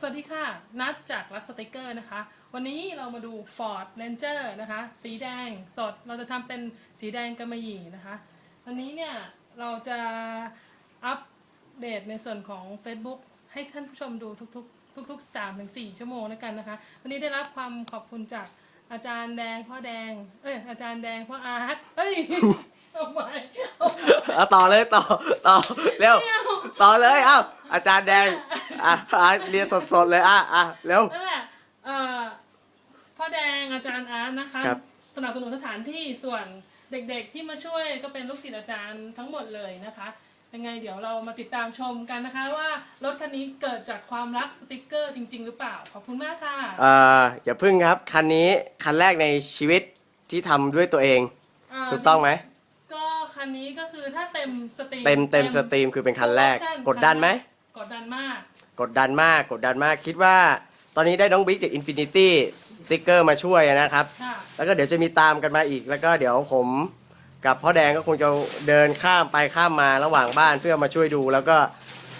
สวัสดีค่ะ นัดจากรักสติกเกอร์นะคะ วันนี้เรามาดู Ford Ranger นะคะ สีแดงสด เราจะทำเป็นสีแดงกำมะหยี่นะคะ วันนี้เนี่ย เราจะอัปเดตในส่วนของ Facebook ให้ท่านผู้ชมดูทุกๆ ทุกๆ3ถึง4ชั่วโมงแล้วกันนะคะ วันนี้ได้รับความขอบคุณจากอาจารย์แดงพ่อแดง เอ้ย อาจารย์แดงพ่ออาร์ตเอ้ยเอาใหม่เอาใหม่เอาต่อเลยต่อต่อเร็วไม่เอาต่อเลยเอ้าอาจารย์แดง อะอะเรียนสดๆเลยอะอะเร็ว นั่นแหละเอ่อพ่อแดงอาจารย์อาร์ตนะคะ ครับ สนับสนุนสถานที่ส่วนเด็กๆที่มาช่วยก็เป็นลูกศิษย์อาจารย์ทั้งหมดเลยนะคะ ยังไงเดี๋ยวเรามาติดตามชมกันนะคะ ว่ารถคันนี้เกิดจากความรักสติกเกอร์จริง ๆ หรือเปล่า ขอบคุณมากค่ะเอ่ออย่าพึ่งครับ คันนี้คันแรกในชีวิตที่ทำด้วยตัวเองาถูกต้องไหม ก็คันนี้ก็คือถ้าเต็มสตรีมเต็มเต็มสตรีมคือเป็นคันแรก กดดันไหม กดดันมาก กดดันมากกดดันมากคิดว่า ตอนนี้ได้น้องบิ๊กจาก Infinity สติกเกอร์มาช่วยนะครับ ค่ะ แล้วก็เดี๋ยวจะมีตามกันมาอีก แล้วก็เดี๋ยวผมกับพ่อแดงก็คงจะเดินข้ามไปข้ามมาระหว่างบ้านเพื่อมาช่วยดู แล้วก็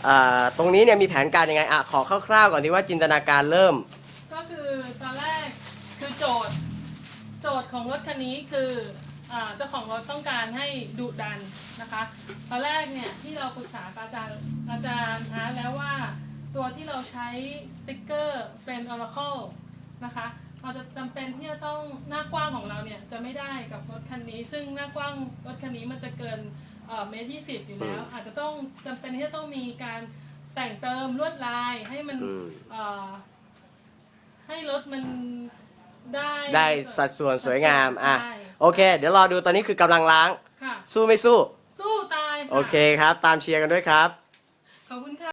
อ่าตรงนี้เนี่ยมีแผนการยังไงอะขอคร่าวๆก่อนที่ว่าจินตนาการเริ่ม ก็คือตอนแรกคือโจทย์ โจทย์ของรถคันนี้คืออ่าเจ้าของรถต้องการให้ดุดันนะคะ ตอนแรกเนี่ยที่เราปรึกษากับอาจารย์อาจารย์อาร์ตแล้วว่าตัวที่ เราใช้สติกเกอร์เป็น Oracle นะคะ เราจะจำเป็นที่จะต้องหน้ากว้างของเราเนี่ยจะไม่ได้กับรถคันนี้ ซึ่งหน้ากว้างรถคันนี้มันจะเกินเอ่อเมตรยี่สิบอยู่แล้ว อาจจะต้องจำเป็นที่จะต้องมีการแต่งเติมลวดลายให้มันอืมเอ่อให้รถมันได้ได้สัดส่วนสวยงามอะใช่โอเค เดี๋ยวรอดูตอนนี้คือกำลังล้างค่ะสู้ไม่สู้ สู้ตายะโอเคครับ ตามเชียร์กันด้วยครับ ขอบคุณค่ะ